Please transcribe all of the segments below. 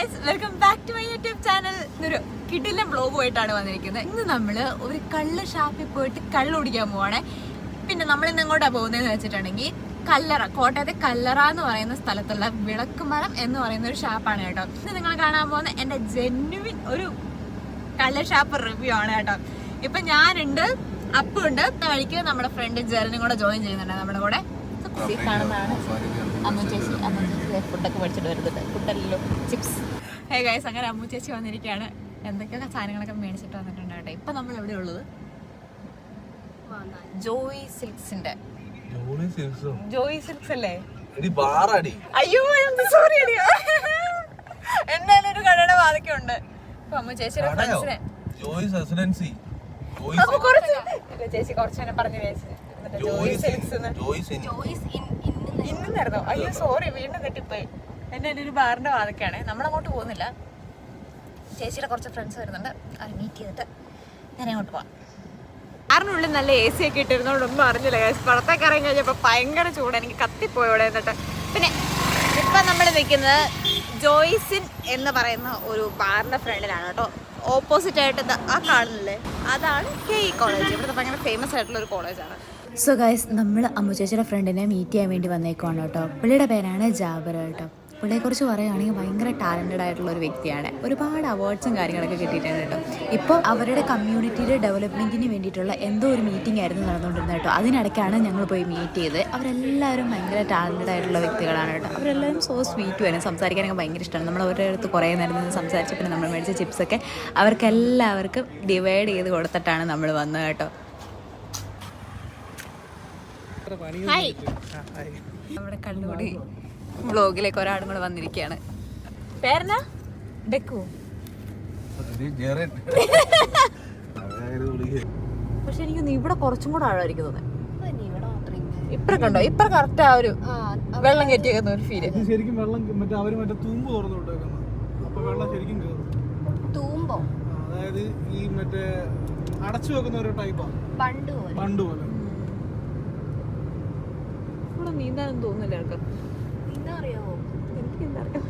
Guys welcome back to my YouTube channel ഒരു കിടിലം ബ്ലോഗുമായിട്ടാണ് വന്നിരിക്കുന്നത്. ഇന്ന് നമ്മൾ ഒരു കള്ള് ഷാപ്പിൽ പോയിട്ട് കള്ള് കുടിക്കാൻ പോവാണേ. പിന്നെ നമ്മൾ ഇന്ന് എങ്ങോട്ടാ പോകുന്നതെന്ന് വെച്ചിട്ടുണ്ടെങ്കിൽ കല്ലറ കോട്ടയത്തെ കല്ലറ എന്ന് പറയുന്ന സ്ഥലത്തുള്ള വിളക്കുമരം എന്ന് പറയുന്ന ഒരു ഷാപ്പാണ് കേട്ടോ. ഇന്ന് നിങ്ങൾ കാണാൻ പോകുന്ന എന്റെ ജെന്യുവിൻ ഒരു കള്ള് ഷാപ്പ് റിവ്യൂ ആണ് കേട്ടോ. ഇപ്പൊ ഞാനുണ്ട് അപ്പുണ്ട് വഴിക്ക് നമ്മുടെ ഫ്രണ്ട് ജെറിനും കൂടെ ജോയിൻ ചെയ്യുന്നുണ്ട് നമ്മുടെ കൂടെ. കാണുന്നതാണ്. അമ്മ ചേച്ചി അമ്മ ചേച്ചി. ഫുഡൊക്കെ മേടിച്ചിട്ട് വരുന്നുണ്ട് ഫുഡല്ലോ ചിപ്സ് ഹേ ഗൈസ് അങ്ങനെ അമ്മു ചേച്ചി വന്നിരിക്കുകയാണ്. എന്തൊക്കെയൊക്കെ സാധനങ്ങളൊക്കെ മേടിച്ചിട്ട് വന്നിട്ടുണ്ട് കേട്ടോ. ഇപ്പം നമ്മൾ എവിടെ ഉള്ളത്? ജോയി സിൽക്സിന്റെ. ജോയി സിൽക്സ് അല്ലേ? അയ്യോ സോറി അടിയോ എന്തായാലും ഒരു കടയുടെ വാതൊക്കെ അപ്പൊ അമ്മു ചേച്ചിയുടെ ഫ്രണ്ട്സിനെ ചേച്ചി കുറച്ചു തന്നെ പറഞ്ഞു ജോയി സിൽക്സ് ജോയിസ് ജോയിസ് ഇന്നായിരുന്നോ അയ്യോ സോറി വീണ്ടും തെറ്റിപ്പോയി. എന്റെ എന്റെ ഒരു ബാറിന്റെ വാതൊക്കെയാണ് നമ്മളങ്ങോട്ട് പോകുന്നില്ല. ചേച്ചിയുടെ കുറച്ച് ഫ്രണ്ട്സ് വരുന്നുണ്ട്. അവർ മീറ്റ് ചെയ്തിട്ട് ഞാൻ അങ്ങോട്ട് പോവാം. കാറിനുള്ളിൽ നല്ല എ സി ഒക്കെ ഇട്ടിരുന്നോണ്ട് അറിഞ്ഞില്ല. Guys. പുറത്തേക്ക് ഇറങ്ങി കഴിഞ്ഞപ്പോൾ ഭയങ്കര ചൂട്. എനിക്ക് കത്തിപ്പോയി ഇവിടെ എന്നിട്ട് പിന്നെ ഇപ്പം നമ്മൾ നിൽക്കുന്നത് ജോയ്സിൻ എന്ന് പറയുന്ന ഒരു ബാറിന്റെ ഫ്രണ്ടിലാണ് കേട്ടോ. ഓപ്പോസിറ്റ് ആയിട്ട് ആ കാണുന്നില്ലേ? അതാണ് കെ ഇ കോളേജ് ഇവിടുത്തെ ഭയങ്കര ഫേമസ് ആയിട്ടുള്ള ഒരു കോളേജാണ് സോ ഗൈസ് നമ്മൾ അമ്മുചേച്ചിയുടെ ഫ്രണ്ടിനെ മീറ്റ് ചെയ്യാൻ വേണ്ടി വന്നേക്കുവാണ് കേട്ടോ. പുള്ളിയുടെ പേരാണ് ജാബർ കേട്ടോ. പുള്ളിയെക്കുറിച്ച് പറയുകയാണെങ്കിൽ ഭയങ്കര ടാലന്റഡ് ആയിട്ടുള്ള ഒരു വ്യക്തിയാണ്. ഒരുപാട് അവാർഡ്സും കാര്യങ്ങളൊക്കെ കിട്ടിയിട്ടുണ്ട് കേട്ടോ. ഇപ്പോൾ അവരുടെ കമ്മ്യൂണിറ്റിയുടെ ഡെവലപ്മെന്റിന് വേണ്ടിയിട്ടുള്ള എന്തോ ഒരു മീറ്റിംഗ് ആയിരുന്നു നടന്നുകൊണ്ടിരുന്നത് കേട്ടോ. അതിനിടയ്ക്കാണ് ഞങ്ങൾ പോയി മീറ്റ് ചെയ്ത് അവരെല്ലാവരും ഭയങ്കര ടാലന്റഡ് ആയിട്ടുള്ള വ്യക്തികളാണ് കേട്ടോ. അവരെല്ലാവരും സോ സ്വീറ്റ് വരും സംസാരിക്കാനൊക്കെ ഭയങ്കര ഇഷ്ടമാണ്. നമ്മൾ അവരുടെ അടുത്ത് കുറേ നേരം നിന്ന് സംസാരിച്ച് പിന്നെ നമ്മൾ മേടിച്ച ചിപ്സൊക്കെ അവർക്കെല്ലാവർക്കും ഡിവൈഡ് ചെയ്ത് കൊടുത്തിട്ടാണ് നമ്മൾ വന്നത് കേട്ടോ. ഹായ് നമ്മുടെ കണ്ണൂടി വ്ളോഗിലേക്ക് ഒരാളും കൂടെ വന്നിരിക്കുകയാണ്. പേരെന്നാ? ഡെക്കു പക്ഷെ എനിക്ക് ഇവിടെ കുറച്ചും കൂടെ ആഴമായിരിക്കും തോന്നുന്നത് ഇപ്പറ കണ്ടോ? ഇപ്പറ കറക്റ്റ് ആ ഒരു വെള്ളം കയറ്റിയേക്കുന്ന ഒരു ഫീൽ ശരിക്കും വെള്ളം മറ്റേ അവർ മറ്റേ തൂമ്പ് തുറന്നു വിട്ടേക്കുന്നത് അപ്പൊ വെള്ളം ശരിക്കും കയറും തൂമ്പോ? അതായത് ഈ മറ്റേ അടച്ചു വെക്കുന്ന ഒരു ടൈപ്പാ പണ്ട് പോലെ. ഇവിടെ നീന്താനൊന്നും തോന്നില്ല കേട്ടോ അറിയാവോ? എനിക്ക് അറിയാം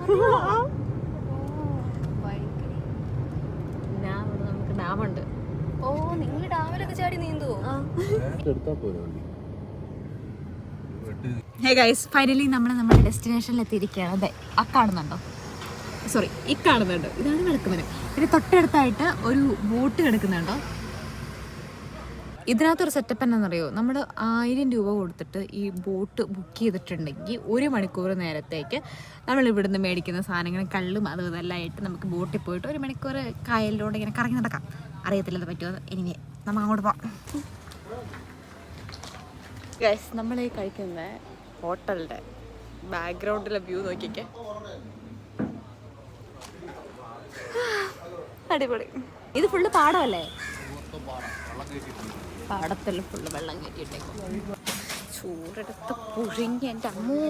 ഡാം നമുക്ക് ഡാമുണ്ട്. ഓ നിങ്ങൾ ഡാമിലൊക്കെ ചാടി നീന്തുവോ? ഹേ ഗൈസ് ഫൈനലി നമ്മൾ നമ്മുടെ ഡെസ്റ്റിനേഷനിൽ എത്തിയിരിക്കുകയാണ് അതെ ആ കാണുന്നുണ്ടോ? സോറി ഈ കാണുന്നുണ്ടോ. ഇതാണ് വിളക്കുമരം. പിന്നെ തൊട്ടടുത്തായിട്ട് ഒരു ബോട്ട് കിടക്കുന്നുണ്ടോ? ഇതിനകത്തൊരു സെറ്റപ്പ് എന്നാണെന്നറിയോ നമ്മൾ ആയിരം രൂപ കൊടുത്തിട്ട് ഈ ബോട്ട് ബുക്ക് ചെയ്തിട്ടുണ്ടെങ്കിൽ ഒരു മണിക്കൂർ നേരത്തേക്ക് നമ്മൾ ഇവിടുന്ന് മേടിക്കുന്ന സാധനങ്ങൾ കള്ളും അതും ഇതെല്ലാം ആയിട്ട് നമുക്ക് ബോട്ടിൽ പോയിട്ട് ഒരു മണിക്കൂർ കായലിലൂടെ ഇങ്ങനെ കറങ്ങി നടക്കാം. അറിയത്തില്ല ഇത് പറ്റുമോ? ഇനി നമ്മൾ അങ്ങോട്ട് പോവാം. ഗൈസ് നമ്മൾ ഈ കഴിക്കുന്ന ഹോട്ടലിന്റെ ബാക്ക്ഗ്രൗണ്ടിലെ വ്യൂ നോക്കിക്കേ. അടിപൊളി ഇത് ഫുള്ള് പാടമല്ലേ? പാടത്തിൽ ഫുള്ള് വെള്ളം കയറ്റിയിട്ടേക്കും ചൂടെടുത്ത് പുഴുങ്ങി എന്റെ അമ്മോ.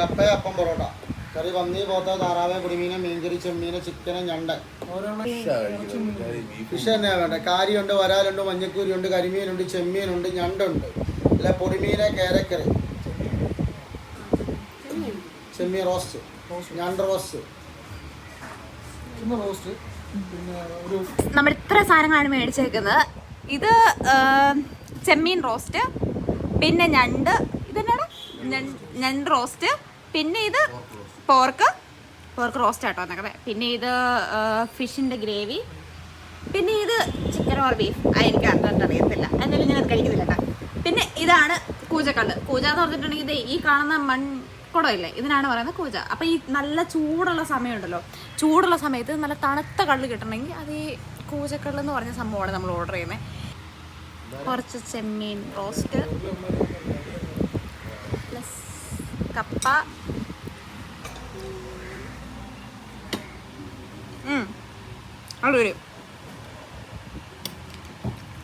കപ്പ അപ്പം പൊറോട്ട. കറി പന്നി പോത്ത താറാവ് കുടിമീന് മീൻകറി ചെമ്മീന് ചിക്കന് ഞണ്ട്. ഫിഷ് തന്നെയാണ് വേണ്ടത് കാരിയുണ്ട് വരാലുണ്ട് മഞ്ഞക്കൂരിയുണ്ട് കരിമീനുണ്ട് ചെമ്മീനുണ്ട് ഞണ്ടുണ്ട്. അല്ല പൊടിമീന് കേരക്കറി ചെമ്മീൻ റോസ്റ്റ്. ഞണ്ട് റോസ്റ്റ്. റോസ്റ്റ്. നമ്മൾ ഇത്ര സാധനങ്ങളാണ് മേടിച്ചേക്കുന്നത്. ഇത് ചെമ്മീൻ റോസ്റ്റ് പിന്നെ ഞണ്ട് ഇതെന്നാണ്? ഞണ്ട് റോസ്റ്റ് പിന്നെ ഇത് പോർക്ക് പോർക്ക് റോസ്റ്റ് ആട്ടോ എന്നൊക്കെ പിന്നെ ഇത് ഫിഷിന്റെ ഗ്രേവി പിന്നെ ഇത് ചിക്കൻ ഓർ ബീഫ്. എനിക്ക് അറിഞ്ഞിട്ട് അറിയത്തില്ല. എന്നാലും ഞാൻ അത് കഴിക്കുന്നില്ല കേട്ടോ. പിന്നെ ഇതാണ് കൂജക്കണ്ട് കൂജ എന്ന് പറഞ്ഞിട്ടുണ്ടെങ്കിൽ ഇത് ഈ കാണുന്ന മൺകുടമില്ലേ ഇതിനാണ് പറയുന്നത് കൂജ. അപ്പം ഈ നല്ല ചൂടുള്ള സമയമുണ്ടല്ലോ. ചൂടുള്ള സമയത്ത് നല്ല തണുത്ത കള്ള് കിട്ടണമെങ്കിൽ അത് ഈ കൂജക്കള്ള് എന്ന് പറഞ്ഞ സംഭവമാണ് നമ്മൾ ഓർഡർ ചെയ്യുന്നത് കുറച്ച് ചെമ്മീൻ റോസ്റ്റ് പ്ലസ് കപ്പ. ഉം. വരും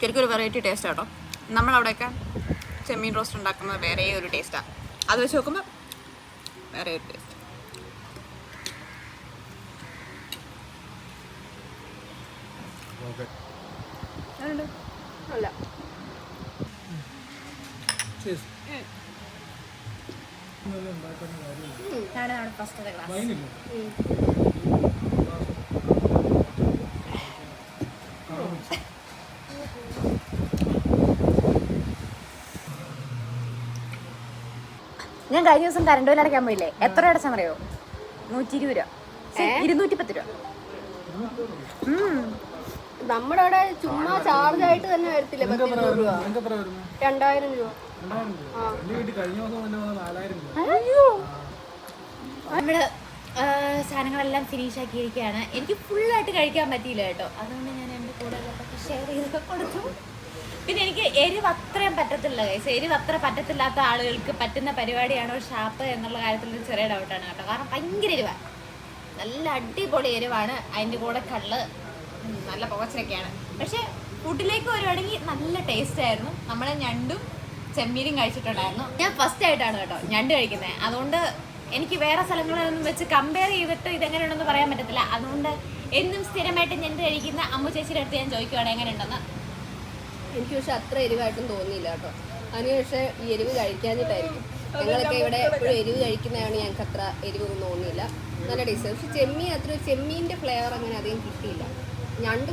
ശരിക്കും വെറൈറ്റി ടേസ്റ്റ് കേട്ടോ. നമ്മളവിടെയൊക്കെ ചെമ്മീൻ റോസ്റ്റ് ഉണ്ടാക്കുന്നത് വേറെ ഒരു ടേസ്റ്റാണ് അത് വെച്ച് നോക്കുമ്പോൾ വേറെ ഒരു ഫസ്റ്റത്തെ ക്ലാസ് വൈനില്ലേ ഞാൻ കഴിഞ്ഞ ദിവസം കറണ്ട് ബിൽ അടയ്ക്കാൻ പോയില്ലേ? എത്ര പറയോ നൂറ്റി ഇരുപത് രൂപ. ഇരുന്നൂറ്റി പത്ത് രൂപ നമ്മുടെ അവിടെ ചുമ്മാ ചാർജ് ആയിട്ട് തന്നെ വരത്തില്ല രൂപ? രണ്ടായിരം രൂപ. രണ്ടായിരം രൂപ. വീട്ടിൽ കഴിഞ്ഞ ദിവസം തന്നെ നാലായിരം രൂപ. നമ്മൾ ആ, സാധനങ്ങളെല്ലാം ഫിനിഷ് ആക്കിയിരിക്കുകയാണ്. എനിക്ക് ഫുള്ളായിട്ട് കഴിക്കാൻ പറ്റിയില്ല കേട്ടോ. അതുകൊണ്ട് ഞാൻ എന്റെ കൂടെ ഷെയർ ചെയ്തൊക്കെ കൊടുത്തു. പിന്നെ എനിക്ക് എരിവ് അത്രയും പറ്റത്തില്ല കൈസ് എരിവ് അത്ര പറ്റത്തില്ലാത്ത ആളുകൾക്ക് പറ്റുന്ന പരിപാടിയാണോ ഷാപ്പ് എന്നുള്ള കാര്യത്തിൽ ഒരു ചെറിയ ഡൗട്ടാണ് കേട്ടോ. കാരണം ഭയങ്കര എരിവാണ് നല്ല അടിപൊളി എരിവാണ്. അതിന്റെ കൂടെ കള്ള്. നല്ല പുകച്ചിലൊക്കെയാണ് പക്ഷേ ഫുഡിലേക്ക് വരുവാണെങ്കിൽ നല്ല ടേസ്റ്റ് ആയിരുന്നു. നമ്മളെ ഞണ്ടും ചെമ്മീനും കഴിച്ചിട്ടുണ്ടായിരുന്നു. ഞാൻ ഫസ്റ്റ് ആയിട്ടാണ് കേട്ടോ ഞണ്ട് കഴിക്കുന്നത് അതുകൊണ്ട് എനിക്ക് വേറെ സ്ഥലങ്ങളിലൊന്നും വെച്ച് കമ്പയർ ചെയ്തിട്ട് ഇതെങ്ങനെയുണ്ടെന്ന് പറയാൻ പറ്റത്തില്ല. അതുകൊണ്ട് എന്നും സ്ഥിരമായിട്ട് ഞണ്ട് കഴിക്കുന്ന അമ്മു ചേച്ചിയുടെ അടുത്ത് ഞാൻ ചോദിക്കുവാണ് എങ്ങനെയുണ്ടെന്ന്? എനിക്ക് പക്ഷെ അത്ര എരിവായിട്ടും തോന്നിയില്ല കേട്ടോ. അതിന് പക്ഷേ ഈ എരിവ് കഴിക്കാഞ്ഞിട്ടായിരിക്കും. ഞങ്ങളൊക്കെ ഇവിടെ എപ്പോഴും എരിവ് കഴിക്കുന്നതാണ് ഞങ്ങൾക്ക് അത്ര എരിവൊന്നും തോന്നിയില്ല. നല്ല ടേസ്റ്റ് പക്ഷെ ചെമ്മീൻ അത്ര ചെമ്മീന്റെ ഫ്ലേവർ അങ്ങനെ അധികം കിട്ടിയില്ല. ഞണ്ട്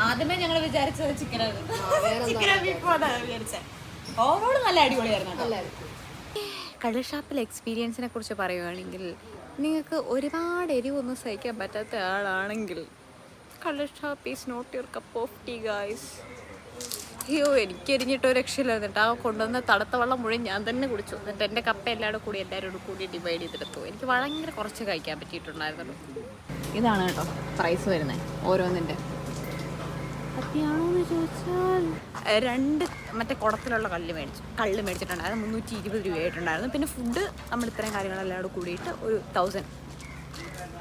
ആദ്യമേ ഞങ്ങൾ വിചാരിച്ചത് ചിക്കനാണ് വേറെ? ചിക്കൻ വിചാരിച്ചത് ഓവറോൾ നല്ല അടിപൊളിയായിരുന്നു കള്ളുഷാപ്പിലെ എക്സ്പീരിയൻസിനെ കുറിച്ച് പറയുകയാണെങ്കിൽ നിങ്ങൾക്ക് ഒരുപാട് എരിവൊന്നും സഹിക്കാൻ പറ്റാത്ത ആളാണെങ്കിൽ കള്ളുഷാപ്പ് is not your cup of tea guys. അയ്യോ എനിക്ക് എരിഞ്ഞിട്ട് ഒരു രക്ഷയില്ല എന്നിട്ട് ആ കൊണ്ടുവന്ന തണുത്ത വെള്ളം മുഴുവൻ ഞാൻ തന്നെ കുടിച്ചു. എന്നിട്ട് എന്റെ കപ്പ എല്ലാവരും കൂടി എല്ലാവരോടും കൂടി ഡിവൈഡ് ചെയ്തെടുത്തു. എനിക്ക് ഭയങ്കര കുറച്ച് കഴിക്കാൻ പറ്റിയിട്ടുണ്ടായിരുന്നുള്ളൂ ഇതാണ് കേട്ടോ പ്രൈസ് വരുന്നത് ഓരോന്നിന്റെ സത്യമാണോന്ന് ചോദിച്ചാൽ? രണ്ട് മറ്റേ കുടത്തിലുള്ള കല്ല് മേടിച്ചു കല്ല് മേടിച്ചിട്ടുണ്ടായിരുന്നു മുന്നൂറ്റി ഇരുപത് രൂപയായിട്ടുണ്ടായിരുന്നു. പിന്നെ ഫുഡ് നമ്മൾ ഇത്രയും കാര്യങ്ങളെല്ലാം കൂടെ കൂടിയിട്ട് ഒരു thousand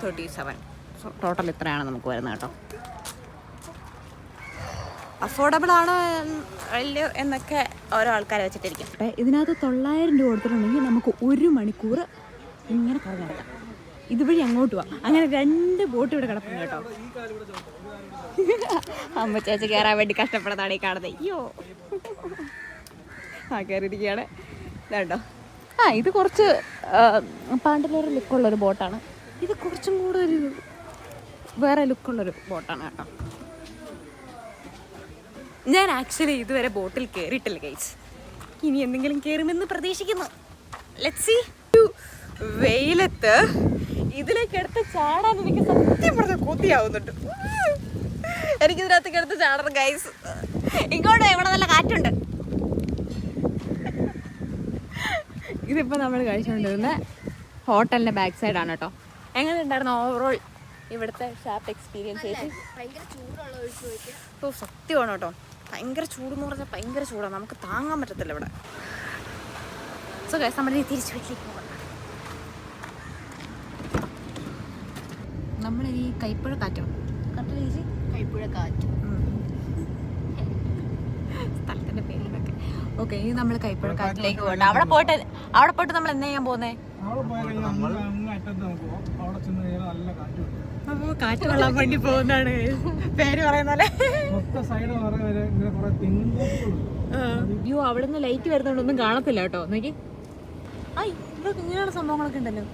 thirty seven so total ഇത്രയാണ് നമുക്ക് വരുന്നത് കേട്ടോ. അഫോർഡബിൾ ആണോ അല്ലയോ എന്നൊക്കെ ഓരോ ആൾക്കാരെ വെച്ചിട്ടിരിക്കും. ഇതിനകത്ത് തൊള്ളായിരം രൂപ കൊടുത്തിട്ടുണ്ടെങ്കിൽ നമുക്ക് ഒരു മണിക്കൂർ ഇങ്ങനെ കറങ്ങി നടക്കാം. ഇതുവഴി അങ്ങോട്ട് പോവാം അങ്ങനെ രണ്ട് ബോട്ട് ഇവിടെ കിടപ്പുണ്ട് കേട്ടോ. അമ്മ ചേച്ചി കയറാൻ വേണ്ടി കഷ്ടപ്പെടുന്നതാണ് ഈ കാണുന്നത്. അയ്യോ. ആ കയറിയിരിക്കുകയാണ് ഇതുണ്ടോ ആ ഇത് കുറച്ച് പാണ്ടിലൊരു ലുക്കുള്ളൊരു ബോട്ടാണ്. ഇത് കുറച്ചും കൂടെ ഒരു വേറെ ലുക്കുള്ളൊരു ബോട്ടാണ് കേട്ടോ. ഞാൻ ആക്ച്വലി ഇതുവരെ ബോട്ടിൽ കയറിയിട്ടില്ല ഗൈസ് ഇനി എന്തെങ്കിലും കയറുമെന്ന് പ്രതീക്ഷിക്കുന്നു. ലെറ്റ്സി വെയിലത്ത് ഇതിലേക്ക് എടുത്ത് ചാടാൻ എനിക്ക് സത്യം പറഞ്ഞ കൊതിയാവുന്നുണ്ട്. എനിക്ക് ഇതിനകത്ത് എടുത്ത് ചാടണം ഗൈസ് ഇങ്ങോട്ട് ഇവിടെ നല്ല കാറ്റുണ്ട്. ഇതിപ്പോൾ നമ്മൾ കഴിച്ചുകൊണ്ടിരുന്ന ഹോട്ടലിന്റെ ബാക്ക് സൈഡാണ് കേട്ടോ. എങ്ങനെ ഉണ്ടായിരുന്നു ഓവറോൾ ഇവിടുത്തെ ഷാപ്പ് എക്സ്പീരിയൻസ് ഓ സത്യമാണ് കേട്ടോ. ഭയങ്കര ചൂടെന്ന് പറഞ്ഞാൽ ഭയങ്കര ചൂടാണ് നമുക്ക് താങ്ങാൻ പറ്റത്തില്ല ഇവിടെ. സോ ഗൈസ് നമ്മൾ തിരിച്ചു വീട്ടിലേക്ക് നമ്മളിനി കൈപ്പുഴ കാറ്റോ? കറക്റ്റ് ചേച്ചി കൈപ്പുഴ കാറ്റ്. സ്ഥലത്തിന്റെ പേരിലൊക്കെ. ഓക്കെ ഇനി നമ്മൾ കൈപ്പുഴ കാറ്റിലേക്ക് പോകണ്ട അവിടെ പോയിട്ട് അവിടെ പോയിട്ട് നമ്മൾ എന്താ ചെയ്യാൻ പോകുന്നേ? നല്ല കാറ്റ് കൊള്ളാൻ വേണ്ടി പോകുന്നതാണ്. പേര് പറയുന്ന പോലെ. അയ്യോ അവിടെ നിന്ന് ലൈറ്റ് വരുന്നോണ്ടൊന്നും കാണത്തില്ല കേട്ടോ. നോക്കി. ആ ഇവിടെ ഇങ്ങനെയുള്ള സംഭവങ്ങളൊക്കെ ഉണ്ടല്ലോ.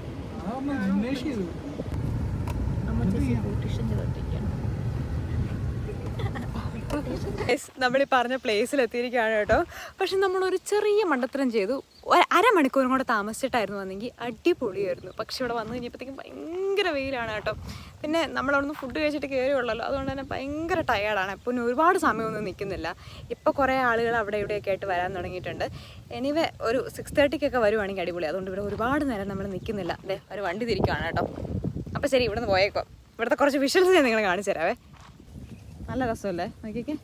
നമ്മൾ ഈ പറഞ്ഞ പ്ലേസിൽ എത്തിയിരിക്കുകയാണ് കേട്ടോ. പക്ഷെ നമ്മളൊരു ചെറിയ മണ്ടത്തരം ചെയ്തു. അരമണിക്കൂറും കൂടെ താമസിച്ചിട്ടായിരുന്നു വന്നെങ്കിൽ അടിപൊളിയായിരുന്നു. പക്ഷെ ഇവിടെ വന്നു കഴിഞ്ഞപ്പോഴത്തേക്കും ഭയങ്കര വെയിലാണ് കേട്ടോ. പിന്നെ നമ്മൾ അവിടുന്ന് ഫുഡ് കഴിച്ചിട്ട് കയറിയുള്ളല്ലോ. അതുകൊണ്ട് തന്നെ ഭയങ്കര ടയേർഡാണ് പിന്നെ ഒരുപാട് സമയമൊന്നും നിൽക്കുന്നില്ല. ഇപ്പോൾ കുറേ ആളുകൾ അവിടെ ഇവിടെയൊക്കെ ആയിട്ട് വരാൻ തുടങ്ങിയിട്ടുണ്ട്. എനിവേ ഒരു സിക്സ് തേർട്ടിക്കൊക്കെ വരുവാണെങ്കിൽ അടിപൊളി. അതുകൊണ്ട് ഇവിടെ ഒരുപാട് നേരം നമ്മൾ നിൽക്കുന്നില്ല. അതെ ഒരു വണ്ടി തിരിക്കുകയാണ് കേട്ടോ. അപ്പോൾ ശരി ഇവിടെ നിന്ന് പോയേക്കോ. ഇവിടുത്തെ കുറച്ച് വിഷ്വൽസ് ഞാൻ നിങ്ങളെ കാണിച്ചു തരാവേ. നല്ല രസമല്ലേ? നോക്കിക്കേ.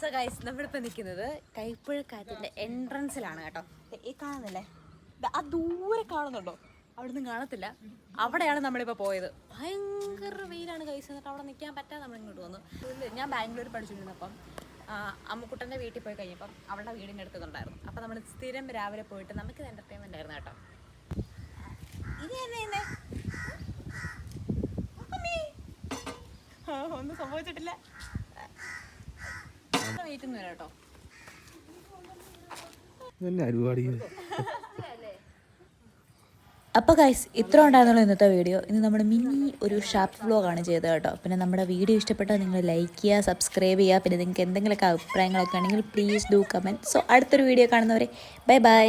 സോ നമ്മളിപ്പോൾ നിൽക്കുന്നത് കൈപ്പുഴക്കാറ്റിന്റെ എൻട്രൻസിലാണ് കേട്ടോ. ഈ കാണുന്നില്ലേ? ആ ദൂരെ കാണുന്നുണ്ടോ? അവിടെ നിന്ന് കാണത്തില്ല. അവിടെയാണ് നമ്മളിപ്പോൾ പോയത്. ഭയങ്കര വെയിലാണ് ഗൈസ് എന്നിട്ട് അവിടെ നിൽക്കാൻ പറ്റാതെ നമ്മൾ ഇങ്ങോട്ട് വന്നു. ഞാൻ ബാംഗ്ലൂർ പഠിച്ചിരുന്നപ്പം അമ്മക്കുട്ടന്റെ വീട്ടിൽ പോയി കഴിഞ്ഞപ്പം അവളുടെ വീടിന്റെ അടുത്തുണ്ടായിരുന്നു അപ്പം നമ്മൾ സ്ഥിരം രാവിലെ പോയിട്ട് നമുക്കിത് എന്റർടൈൻമെന്റ് ആയിരുന്നു കേട്ടോ ഇത് എന്നെ എന്നെ ആ, ഒന്നും സംഭവിച്ചിട്ടില്ല. വെയിറ്റ് ഒന്നും കേട്ടോ. ഇതന്നെ അരുവാടി. അപ്പോൾ ഗൈസ് ഇത്ര ഉണ്ടായിരുന്നുള്ളൂ ഇന്നത്തെ വീഡിയോ ഇന്ന് നമ്മുടെ മിനി ഒരു ഷാപ്പ് വ്ലോഗാണ് ചെയ്തത് കേട്ടോ. പിന്നെ നമ്മുടെ വീഡിയോ ഇഷ്ടപ്പെട്ടാൽ നിങ്ങൾ ലൈക്ക് ചെയ്യുക സബ്സ്ക്രൈബ് ചെയ്യുക. പിന്നെ നിങ്ങൾക്ക് എന്തെങ്കിലുമൊക്കെ അഭിപ്രായങ്ങളൊക്കെ ആണെങ്കിൽ പ്ലീസ് ഡു കമന്റ് സോ അടുത്തൊരു വീഡിയോ കാണുന്നവരെ ബൈ ബൈ